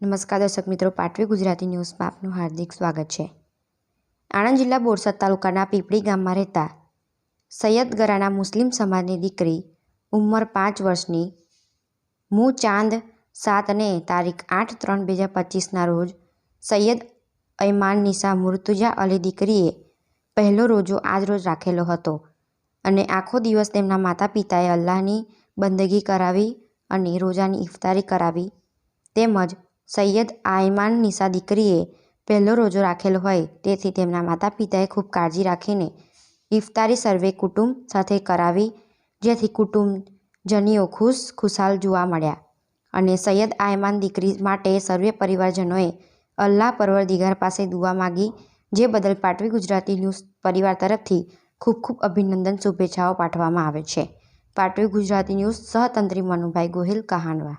નમસ્કાર, દર્શક મિત્રો, પાટવી ગુજરાતી ન્યૂઝમાં આપનું હાર્દિક સ્વાગત છે. આણંદ જિલ્લા બોરસદ તાલુકાના પીપળી ગામમાં રહેતા સૈયદ ગરાના મુસ્લિમ સમાજની દીકરી ઉંમર પાંચ વર્ષની મું ચાંદ સાત અને તારીખ આઠ ત્રણ બે હજાર પચીસના રોજ સૈયદ ઐમાન નિશા મુર્તુજા અલી દીકરીએ પહેલો રોજો આજ રોજ રાખેલો હતો અને આખો દિવસ તેમના માતા પિતાએ અલ્લાહની બંદગી કરાવી અને રોજાની ઇફતારી કરાવી તેમજ સૈયદ આયમાન નિશા દીકરીએ પહેલો રોજો રાખેલો હોય, તેથી તેમના માતા પિતાએ ખૂબ કાળજી રાખીને ઇફતારી સર્વે કુટુંબ સાથે કરાવી, જેથી કુટુંબજનીઓ ખુશ ખુશાલ જોવા મળ્યા. અને સૈયદ આયમાન દીકરી માટે સર્વે પરિવારજનોએ અલ્લાહ પરવરદિગાર પાસે દુઆ માગી, જે બદલ પાટવી ગુજરાતી ન્યૂઝ પરિવાર તરફથી ખૂબ ખૂબ અભિનંદન, શુભેચ્છાઓ પાઠવવામાં આવે છે. પાટવી ગુજરાતી ન્યૂઝ સહતંત્રી મનુભાઈ ગોહિલ, કહાનવા.